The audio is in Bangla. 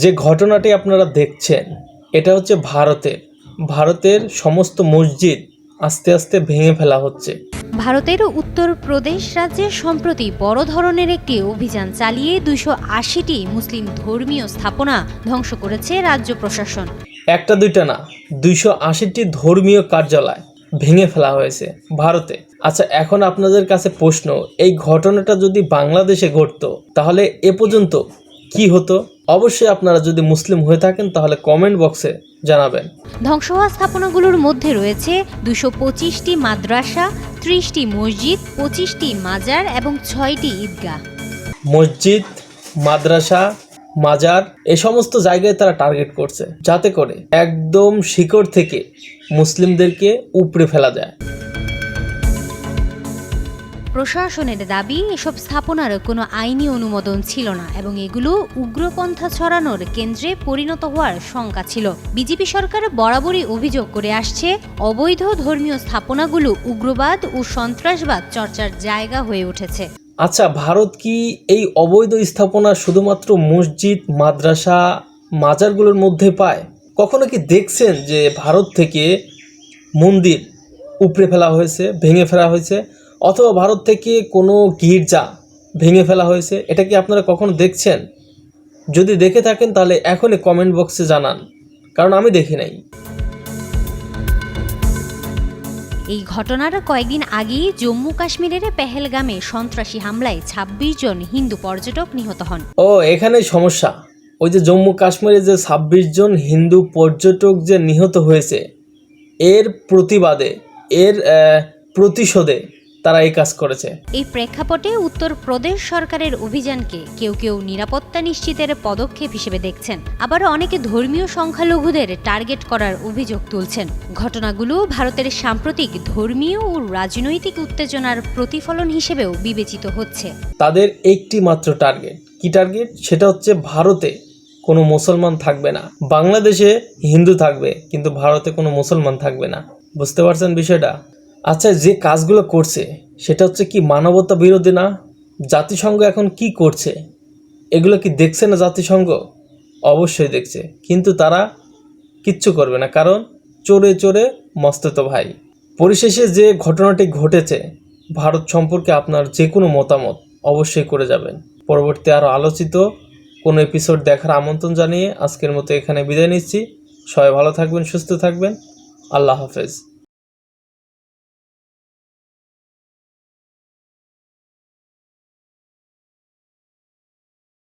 যে ঘটনাটি আপনারা দেখছেন এটা হচ্ছে ভারতের। ভারতের সমস্ত মসজিদ আস্তে আস্তে ভেঙে ফেলা হচ্ছে। ভারতের উত্তরপ্রদেশ রাজ্যে সম্প্রতি বড় ধরনের একটি অভিযান চালিয়ে দুইশো আশিটি মুসলিম ধর্মীয় স্থাপনা ধ্বংস করেছে রাজ্য প্রশাসন। একটা দুইটা না দুইশো আশিটি ধর্মীয় কার্যালয় ভেঙে ফেলা হয়েছে ভারতে। আচ্ছা এখন আপনাদের কাছে প্রশ্ন এই ঘটনাটা যদি বাংলাদেশে ঘটতো তাহলে এ পর্যন্ত কি হতো? অবশ্যই আপনারা যদি মুসলিম হয়ে থাকেন তাহলে কমেন্ট বক্সে জানাবেন। ধ্বংস হওয়া স্থাপনাগুলোর মধ্যে রয়েছে দুশো পঁচিশটি মাদ্রাসা ত্রিশটি মসজিদ পঁচিশটি মাজার এবং ছয়টি ঈদগাহ। মসজিদ মাদ্রাসা মাজার এ সমস্ত জায়গায় তারা টার্গেট করছে। যাতে করে একদম শিকড় থেকে মুসলিমদেরকে উপড়ে ফেলা যায়। প্রশাসনের দাবি, এসব স্থাপনার কোনো আইনি অনুমোদন ছিল না এবং এগুলো উগ্রপন্থা ছড়ানোর কেন্দ্রে পরিণত হওয়ার শঙ্কা ছিল। বিজেপি সরকার বরাবরই অভিযোগ করে আসছে, অবৈধ ধর্মীয় স্থাপনাগুলো উগ্রবাদ ও সন্ত্রাসবাদ চর্চার জায়গা হয়ে উঠেছে। আচ্ছা ভারত কি এই অবৈধ স্থাপনা শুধুমাত্র মসজিদ, মাদ্রাসা, মাজারগুলোর মধ্যে পায়? কখনো কি দেখছেন যে ভারত থেকে মন্দির উপড়ে ফেলা হয়েছে, ভেঙে ফেলা হয়েছে? অথবা ভারত থেকে কোনো গির্জা ভেঙে ফেলা হয়েছে এটা কি আপনারা কখনো দেখছেন? যদি দেখে থাকেন তাহলে এখনই কমেন্ট বক্সে জানান কারণ আমি দেখি নাই। এই ঘটনার কয়েকদিন আগেই জম্মু কাশ্মীরের পেহেলগামে সন্ত্রাসী হামলায় ২৬ জন হিন্দু পর্যটক নিহত হন। ও এখানেই সমস্যা। ওই যে জম্মু কাশ্মীরে যে ছাব্বিশ জন হিন্দু পর্যটক যে নিহত হয়েছে এর প্রতিবাদে এর প্রতিশোধে তারা এই কাজ করেছে। এই প্রেক্ষাপটে উত্তরপ্রদেশ সরকারের অভিযানকে কেউ কেউ নিরাপত্তা নিশ্চিতের পদক্ষেপ হিসেবে দেখছেন। আবার অনেকে ধর্মীয় সংখ্যালঘুদের টার্গেট করার অভিযোগ তুলছেন। ঘটনাগুলো ভারতের সাম্প্রতিক ধর্মীয় ও রাজনৈতিক উত্তেজনার প্রতিফলন হিসেবেও বিবেচিত হচ্ছে। তাদের একটি মাত্র টার্গেট। কি টার্গেট? সেটা হচ্ছে ভারতে কোনো মুসলমান থাকবে না। বাংলাদেশে হিন্দু থাকবে কিন্তু ভারতে কোনো মুসলমান থাকবে না। বুঝতে পারছেন বিষয়টা? আচ্ছা যে কাজগুলো করছে, সেটা হচ্ছে কি মানবতা বিরোধী না? জাতিসংঘ এখন কি করছে? এগুলো কি দেখছে না জাতিসংঘ? অবশ্যই দেখছে, কিন্তু তারা কিচ্ছু করবে না, কারণ চোরে চোরে মস্তত ভাই। পরিশেষে যে ঘটনাটি ঘটেছে, ভারত সম্পর্কে আপনার যে কোনো মতামত অবশ্যই করে যাবেন। পরবর্তী আরও আলোচিত কোনো এপিসোড দেখার আমন্ত্রণ জানিয়ে আজকের মতো এখানে বিদায় নিচ্ছি। সবাই ভালো থাকবেন, সুস্থ থাকবেন। আল্লাহ হাফেজ।